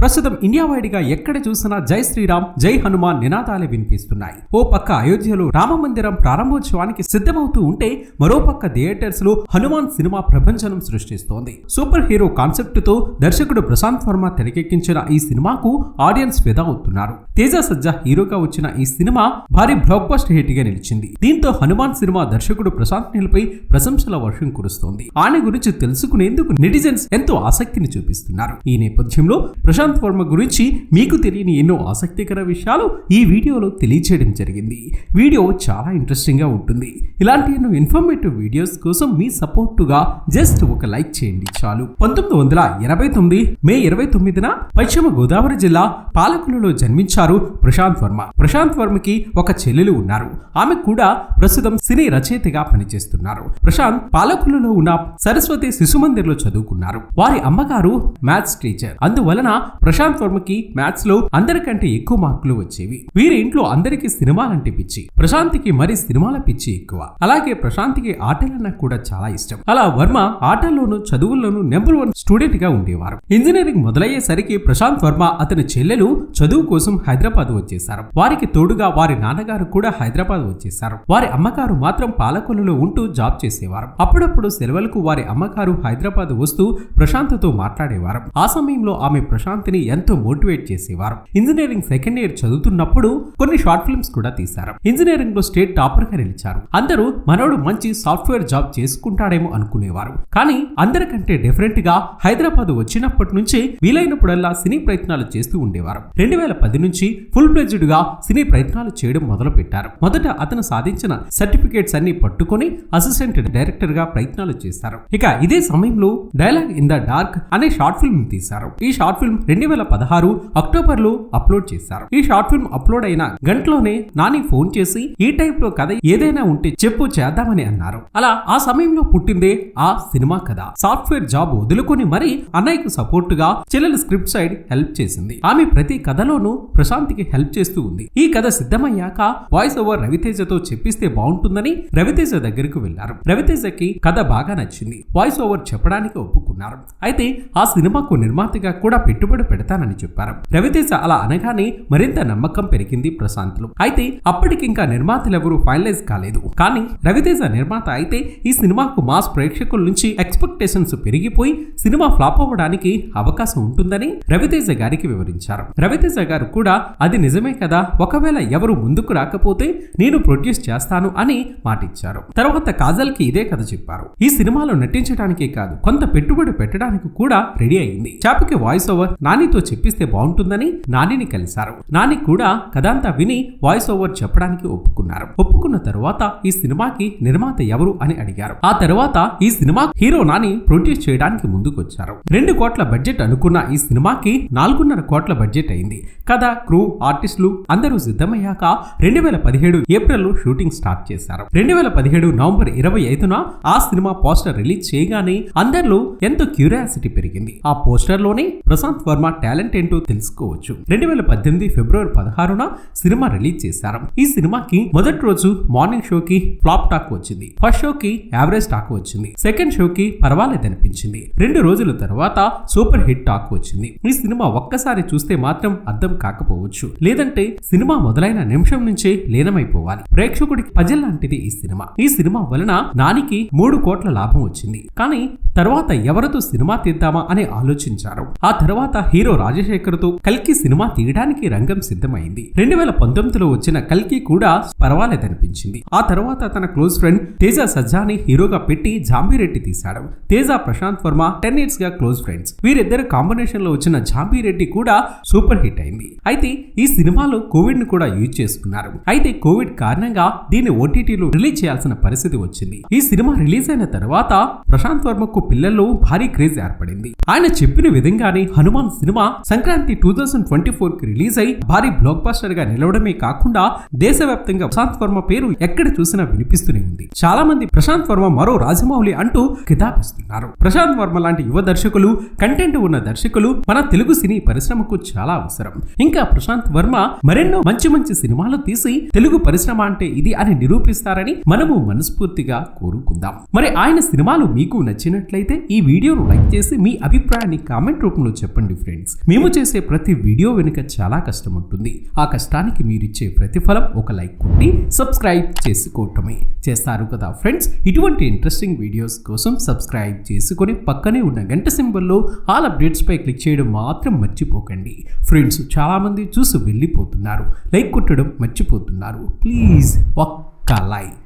ప్రస్తుతం ఇండియా వైడ్గా ఎక్కడ చూసినా జై శ్రీరామ్ జై హనుమాన్ నినాదాలే వినిపిస్తున్నాయి. ఓ పక్క అయోధ్యలో రామ మందిరం ప్రారంభోత్సవానికి సిద్ధమవుతూ ఉంటే మరో పక్క థియేటర్స్లో హనుమాన్ సినిమా ప్రపంచనం సృష్టిస్తోంది. సూపర్ హీరో కాన్సెప్ట్తో దర్శకుడు ప్రశాంత్ వర్మ తెరకెక్కించిన ఈ సినిమాకు ఆడియన్స్ ఫిదా అవుతున్నారు. తేజ సజ్జా హీరోగా వచ్చిన ఈ సినిమా భారీ బ్లాక్ బస్టర్ హిట్గా నిలిచింది. దీంతో హనుమాన్ సినిమా దర్శకుడు ప్రశాంత్ నిలపై ప్రశంసల వర్షం కురుస్తోంది. ఆయన గురించి తెలుసుకునేందుకు నెటిజన్స్ ఎంతో ఆసక్తిని చూపిస్తున్నారు. ఈ నేపథ్యంలో ప్రశాంత్ వర్మ గురించి మీకు తెలియని ఎన్నో ఆసక్తికర విషయాలు ఈ వీడియోలో తెలియచేయడం జరిగింది. వీడియో చాలా ఇంట్రెస్టింగ్గా ఉంటుంది. ఇలాంటి ఎన్నో ఇన్ఫర్మేటివ్ వీడియోస్ కోసం మీ సపోర్టుగా జస్ట్ ఒక లైక్ చేయండి చాలు. పంతొమ్మిది వందల ఎనభై తొమ్మిది మే ఇరవై తొమ్మిదిన పశ్చిమ గోదావరి జిల్లా పాలకులలో జన్మించారు ప్రశాంత్ వర్మ. ప్రశాంత్ వర్మకి ఒక చెల్లెలు ఉన్నారు. ఆమె కూడా ప్రస్తుతం సినీ రచయితగా పనిచేస్తున్నారు. ప్రశాంత్ పాలకులలో ఉన్న సరస్వతి శిశు మందిర్లో చదువుకున్నారు. వారి అమ్మగారు మ్యాథ్స్ టీచర్. అందువలన ప్రశాంత్ వర్మకి మ్యాథ్స్లో అందరికంటే ఎక్కువ మార్కులు వచ్చేవి. వీరి ఇంట్లో అందరికీ సినిమాలంటే పిచ్చి ప్రశాంత్కి మరి సినిమాల పిచ్చి ఎక్కువ. అలాగే ప్రశాంత్కి ఆటలన్నా కూడా చాలా ఇష్టం. అలా వర్మ ఆటల్లోనూ చదువుల్లోనూ నెంబర్ వన్ స్టూడెంట్గా ఉండేవారు. ఇంజనీరింగ్ మొదలయ్యేసరికి ప్రశాంత్ వర్మ అతని చెల్లెలు చదువు కోసం హైదరాబాద్ వచ్చేశారు. వారికి తోడుగా వారి నాన్నగారు కూడా హైదరాబాద్ వచ్చేశారు. వారి అమ్మగారు మాత్రం పాలకొల్లులో ఉంటూ జాబ్ చేసేవారు. అప్పుడప్పుడు సెలవులకు వారి అమ్మగారు హైదరాబాద్ వస్తూ ప్రశాంత్తో మాట్లాడేవారు. ఆ సమయంలో ఆమె ప్రశాంత్ని ఎంతో మోటివేట్ చేసేవారు. ఇంజనీరింగ్ సెకండ్ ఇయర్ చదువుతున్నప్పుడు కొన్ని షార్ట్ ఫిల్మ్స్ కూడా తీశారు. ఇంజనీరింగ్లో స్టేట్ టాపర్గా నిలిచారు. అందరూ మనోడు మంచి సాఫ్ట్వేర్ జాబ్ చేసుకుంటాడేమో అనుకునేవారు. కానీ అందరికంటే డిఫరెంట్గా హైదరాబాద్ వచ్చినప్పటి నుంచి వీలైనప్పుడల్లా సినీ ప్రయత్నాలు చేస్తూ ఉండేవారు. రెండు వేల పది నుంచి ఫుల్ ప్లెజ్డ్గా సినీ ప్రయత్నాలు చేయడం మొదలు పెట్టారు మొదట అతను సాధించిన సర్టిఫికేట్స్ అన్ని పట్టుకొని అసిస్టెంట్ డైరెక్టర్గా ప్రయత్నాలు చేశారు. ఇక ఇదే సమయంలో డైలాగ్ ఇన్ ద డార్క్ అనే షార్ట్ ఫిల్మ్ తీశారు. ఈ షార్ట్ ఫిల్మ్ రెండు వేల పదహారు అక్టోబర్లో అప్లోడ్ చేశారు. ఈ షార్ట్ ఫిల్మ్ అప్లోడ్ అయిన గంటలోనే నాని ఫోన్ చేసి ఈ టైప్లో కథ ఏదైనా ఉంటే చెప్పు చేద్దామని అన్నారు. అలా ఆ సమయంలో పుట్టిందే ఆ సినిమా కథ. సాఫ్ట్వేర్ జాబ్ వదులుకొని మరి అన్నయ్యకు సపోర్ట్గా చెల్లెలు స్క్రిప్ట్ సైడ్ హెల్ప్ చేసింది. ఆమె ప్రతి కథలోనూ ప్రశాంత్కి హెల్ప్ చేస్తూ ఉంది. ఈ కథ సిద్ధమయ్యాక వాయిస్ ఓవర్ రవితేజతో చెప్పిస్తే బాగుంటుందని రవితేజ దగ్గరకు వెళ్ళారు రవితేజకి కథ బాగా నచ్చింది. వాయిస్ ఓవర్ చెప్పడానికి ఒప్పుకున్నారు. అయితే ఆ సినిమాకు నిర్మాతగా కూడా పెట్టుబడి పెడతానని చెప్పారు. రవితేజ అలా అనగానే మరింత నమ్మకం పెరిగింది ప్రశాంత్లో అయితే అప్పటికింకా నిర్మాతలెవరూ ఫైనలైజ్ కాలేదు. కానీ రవితేజ నిర్మాత అయితే ఈ సినిమాకు మాస్ ప్రేక్షకుల నుంచి ఎక్స్పెక్టేషన్స్ పెరిగిపోయి సినిమా ఫ్లాప్ అవ్వడానికి అవకాశం ఉంటుందని రవితేజ గారికి వివరించారు. రవితేజ గారు కూడా అది నిజమే కదా ఒకవేళ ఎవరు ముందుకు రాకపోతే నేను ప్రొడ్యూస్ చేస్తాను అని మాటిచ్చారు. తర్వాత కాజల్కి ఇదే కథ చెప్పారు. ఈ సినిమాలో నటించడానికే కాదు కొంత పెట్టుబడి పెట్టడానికి కూడా రెడీ అయింది. చాపకి వాయిస్ ఓవర్ నానితో చెప్పిస్తే బాగుంటుందని నానిని కలిశారు. నాని కూడా కథంతా విని వాయిస్ ఓవర్ చెప్పడానికి ఒప్పుకున్నారు. ఒప్పుకున్న తరువాత ఈ సినిమాకి నిర్మాత ఎవరు అని అడిగారు. ఆ తర్వాత ఈ సినిమా హీరో నాని ప్రొడ్యూస్ చేయడానికి ముందుకొచ్చారు. రెండు కోట్ల బడ్జెట్ అనుకున్న ఈ సినిమాకి నాలుగున్నర కోట్ల బడ్జెట్ అయింది. కథ క్రూ ఆర్టిస్టులు అందరూ సిద్ధమయ్యాక రెండు వేల పదిహేడు ఏప్రిల్లో షూటింగ్ స్టార్ట్ చేశారు. రెండు వేల పదిహేడు నవంబర్ ఇరవై ఐదున ఆ సినిమా పోస్టర్ రిలీజ్ చేయగానే అందరిలో ఎంతో క్యూరియాసిటీ పెరిగింది. ఆ పోస్టర్లోనే ప్రశాంత్ వర్మ టాలెంట్ ఏంటో తెలుసుకోవచ్చు. రెండు వేల పద్దెనిమిది ఫిబ్రవరి పదహారున సినిమా రిలీజ్ చేశారు. ఈ సినిమాకి మొదటి రోజు మార్నింగ్ షోకి ఫ్లాప్ టాక్ వచ్చింది. ఫస్ట్ షోకి యావరేజ్ టాక్ వచ్చింది. సెకండ్ షోకి పర్వాలేదు అనిపించింది రెండు రోజుల తర్వాత సూపర్ హిట్ టాక్ వచ్చింది. ఈ సినిమా ఒక్కసారి చూస్తే మాత్రం అర్థం కాకపోవచ్చు. లేదంటే సినిమా మొదలైన నిమిషం నుంచే లీనమైపోవాలి. ప్రేక్షకుడికి పజల్ లాంటిది ఈ సినిమా. ఈ సినిమా వలన నానికి మూడు కోట్ల లాభం వచ్చింది. కానీ తర్వాత ఎవరితో సినిమా తీద్దామా అని ఆలోచించారు. ఆ తర్వాత హీరో రాజశేఖర్తో కల్కి సినిమా తీయడానికి రంగం సిద్ధమైంది. రెండు వేల పంతొమ్మిదిలో వచ్చిన కల్కి కూడా పర్వాలేదనిపించింది. ఆ తర్వాత తన క్లోజ్ ఫ్రెండ్ తేజ సజ్జాని హీరోగా పెట్టి జాంబీరెడ్డి తీశాడు. తేజ ప్రశాంత్ వర్మ టెన్ ఇయర్స్గా క్లోజ్ ఫ్రెండ్స్. వీరిద్దరు కాంబినేషన్లో వచ్చిన జాంబీరెడ్డి కూడా సూపర్ హిట్ అయింది. అయితే ఈ సినిమాలో కోవిడ్ని కూడా యూజ్ చేసుకున్నారు. అయితే కోవిడ్ కారణంగా దీన్ని ఓటీటీలో రిలీజ్ చేయాల్సిన పరిస్థితి వచ్చింది. ఈ సినిమా రిలీజ్ అయిన తర్వాత ప్రశాంత్ వర్మకు పిల్లల్లో భారీ క్రేజ్ ఏర్పడింది. ఆయన చెప్పిన విధంగానే Hanuman cinema Sankranti two thousand twenty ఫోర్కి రిలీజ్ అయి భారీ బ్లాక్ బాస్టర్గా నిలవడమే కాకుండా దేశవ్యాప్తంగా ప్రశాంత్ వర్మ పేరు ఎక్కడ చూసినా వినిపిస్తూనే ఉంది. చాలా మంది ప్రశాంత్ వర్మ మరో రాజమౌళి అంటూ కితాబిస్తున్నారు. ప్రశాంత్ వర్మ లాంటి యువ దర్శకులు కంటెంట్ ఉన్న దర్శకులు మన తెలుగు సినీ పరిశ్రమకు చాలా అవసరం. ఇంకా ప్రశాంత్ వర్మ మరెన్నో మంచి మంచి సినిమాలు తీసి తెలుగు పరిశ్రమ అంటే ఇది అని నిరూపిస్తారని మనము మనస్ఫూర్తిగా కోరుకుందాం. మరి ఆయన సినిమాలు మీకు నచ్చినట్లయితే ఈ వీడియోను లైక్ చేసి మీ అభిప్రాయాన్ని కామెంట్ రూపంలో చెప్పండి ఫ్రెండ్స్. ఫ్రెండ్స్ మేము చేసే ప్రతి వీడియో వెనుక చాలా కష్టం ఉంటుంది. ఆ కష్టానికి మీరిచ్చే ప్రతిఫలం ఒక లైక్ కొట్టి సబ్స్క్రైబ్ చేసుకోవటమే. చేస్తారు కదా ఫ్రెండ్స్ ఇటువంటి ఇంట్రెస్టింగ్ వీడియోస్ కోసం సబ్స్క్రైబ్ చేసుకొని పక్కనే ఉన్న గంట సింబల్లో ఆల్ అప్డేట్స్ పై క్లిక్ చేయడం మాత్రం మర్చిపోకండి. ఫ్రెండ్స్ చాలామంది చూసి వెళ్ళిపోతున్నారు. లైక్ కొట్టడం మర్చిపోతున్నారు. ప్లీజ్ ఒక్క లైక్.